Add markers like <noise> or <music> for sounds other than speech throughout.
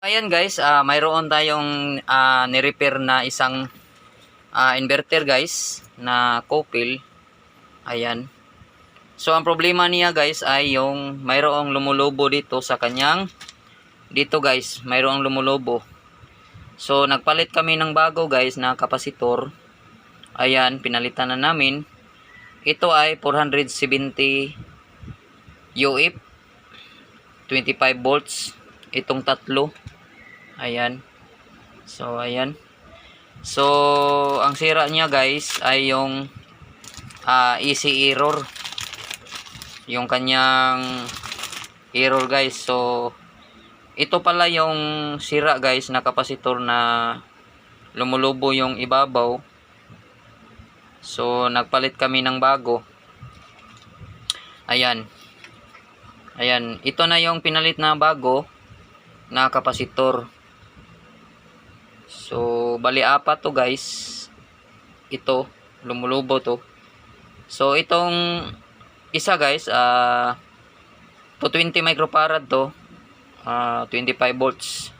Ayan guys, ah mayroon tayong ah, ni-repair na isang ah, inverter guys na couple. Ayan. So ang problema niya guys ay yung mayroong lumulubo dito sa kanyang dito guys, mayroong lumulubo. So nagpalit kami ng bago guys na kapasitor. Ayan, pinalitan na namin. Ito ay 470 UF 25 volts itong tatlo ayan. So ayan. So ang sira niya guys ay yung ah, easy error. Yung kanyang error guys. So ito pala yung sira guys na kapasitor na lumulubo yung ibabaw. So nagpalit kami ng bago. Ayan. Ayan. Ito na yung pinalit na bago na kapasitor So, bali apat to guys. Ito, lumulubo to. So, itong isa guys, ah 220 microfarad to. ah 25 volts.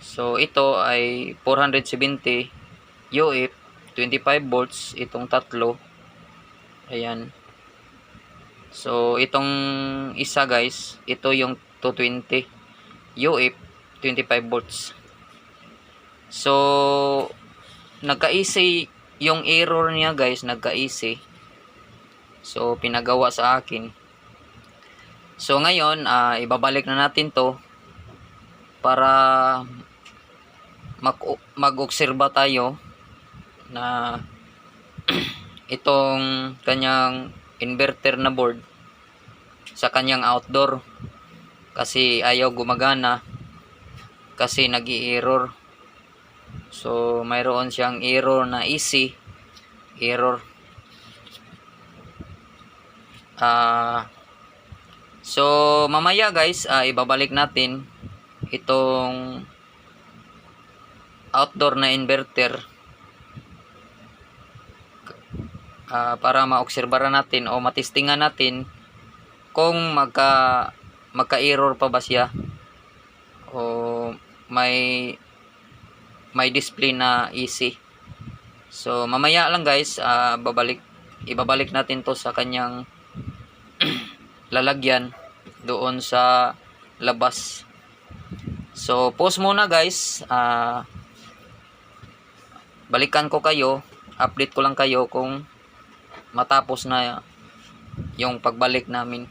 So, ito ay 470 UF 25 volts itong tatlo. Ayan. So, itong isa guys, ito yung 220 UF 25 volts. So, nagka-easy yung error niya guys, nagka-easy. So, pinagawa sa akin. So, ngayon, ah, ibabalik na natin to para mag- mag-obserba tayo na <clears throat> itong kanyang inverter na board sa kanyang outdoor kasi ayaw gumagana kasi nag error So, mayroon siyang error na easy. Error. Ah so, mamaya guys, ah, ibabalik natin itong outdoor na inverter ah, para maobserbahan natin o matistingan natin kung magka magka-error pa ba siya o may may display na easy. So mamaya lang guys, ah, babalik ibabalik natin 'to sa kanyang <clears throat> lalagyan doon sa labas. So pause muna guys. Ah, balikan ko kayo, update ko lang kayo kung matapos na yung pagbalik namin.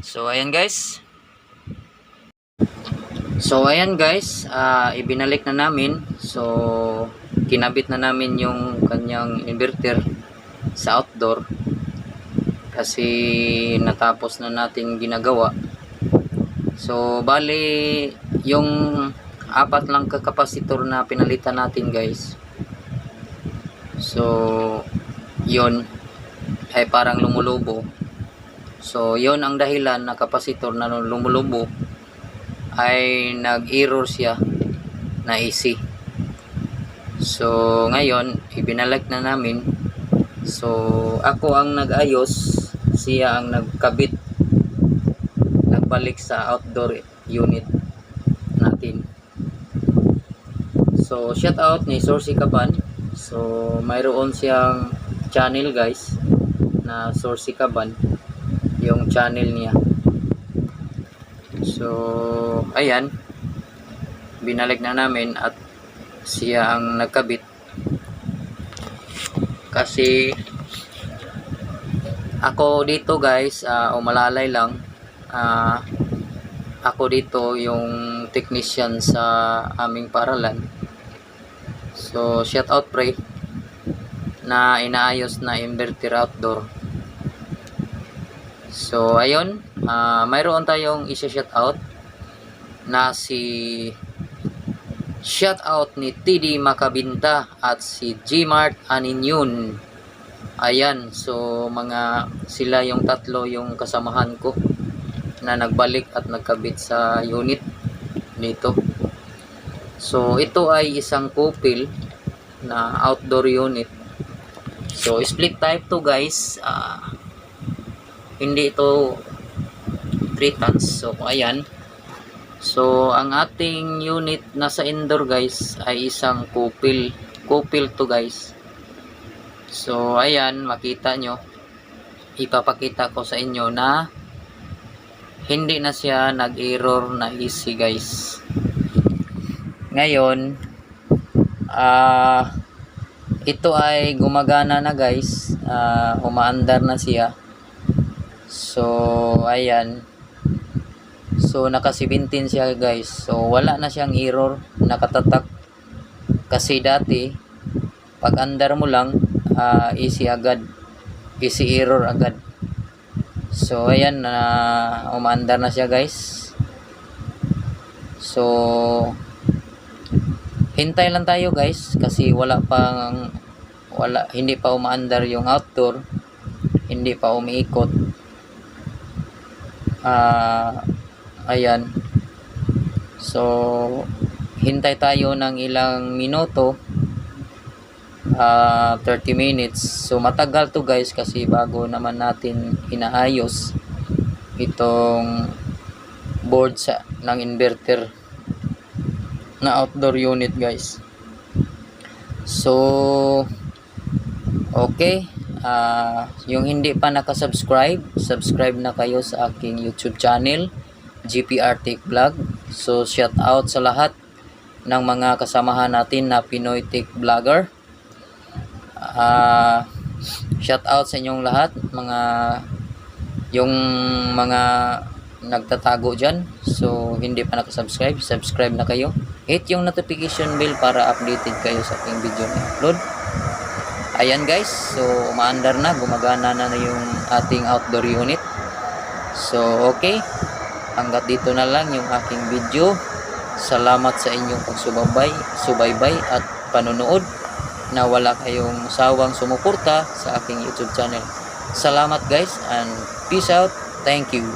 So ayan guys. So ayan guys, ah, ibinalik na namin. So kinabit na namin yung kanyang inverter sa outdoor kasi natapos na natin ginagawa. So bali yung apat lang kakapasitor na pinalitan natin guys. So yon ay parang lumulubo. So yon ang dahilan na kapasitor na lumulubo ay nag-error siya na easy. So, ngayon, ibinalik na namin. So, ako ang nag-ayos, siya ang nagkabit, nagbalik sa outdoor unit natin. So, shout out ni Sorsi Kaban. So, mayroon siyang channel guys na Sorsi Kaban, yung channel niya. So, ayan. Binalik na namin at siya ang nagkabit. Kasi ako dito guys, ah, umalalay lang. Ah, ako dito yung technician sa aming paralan. So, shout out pre na inaayos na inverter outdoor. So, ayun, ah mayroon tayong isa-shout out na si shout out ni TD Makabinta at si Gmart Aninyun. Ayan, so mga sila yung tatlo yung kasamahan ko na nagbalik at nagkabit sa unit nito. So, ito ay isang couple na outdoor unit. So, split type to guys. Ah, hindi ito 3 tons. So, ayan. So, ang ating unit nasa indoor guys ay isang kupil. Kupil to guys. So, ayan, makita nyo. Ipapakita ko sa inyo na hindi na siya nag-error na easy guys. Ngayon, ah ito ay gumagana na guys. Ah, umaandar na siya. So, ayan. So, naka 17 siya guys. So, wala na siyang error. Nakatatak. Kasi dati, pag andar mo lang, ah, easy agad. Easy error agad. So, ayan, na umaandar na siya guys. So, hintay lang tayo guys kasi wala pang wala hindi pa umaandar yung outdoor hindi pa umiikot ah ayan. So hintay tayo ng ilang minuto. Ah 30 minutes. So matagal to guys kasi bago naman natin inaayos itong board sa ng inverter na outdoor unit guys. So okay ah yung hindi pa nakasubscribe subscribe na kayo sa aking youtube channel GPR Tech Vlog. So shout out sa lahat ng mga kasamahan natin na Pinoy Tech Vlogger. Ah shout out sa inyong lahat mga yung mga nagtatago dyan. So hindi pa nakasubscribe subscribe na kayo. Hit yung notification bell para updated kayo sa aking video na upload ayan guys. So umaandar na. Gumagana na, yung ating outdoor unit. So okay. Hanggat dito na lang yung aking video. Salamat sa inyong pagsubabay subaybay at panonood na wala kayong sawang sumuporta sa aking youtube channel. Salamat guys and peace out. Thank you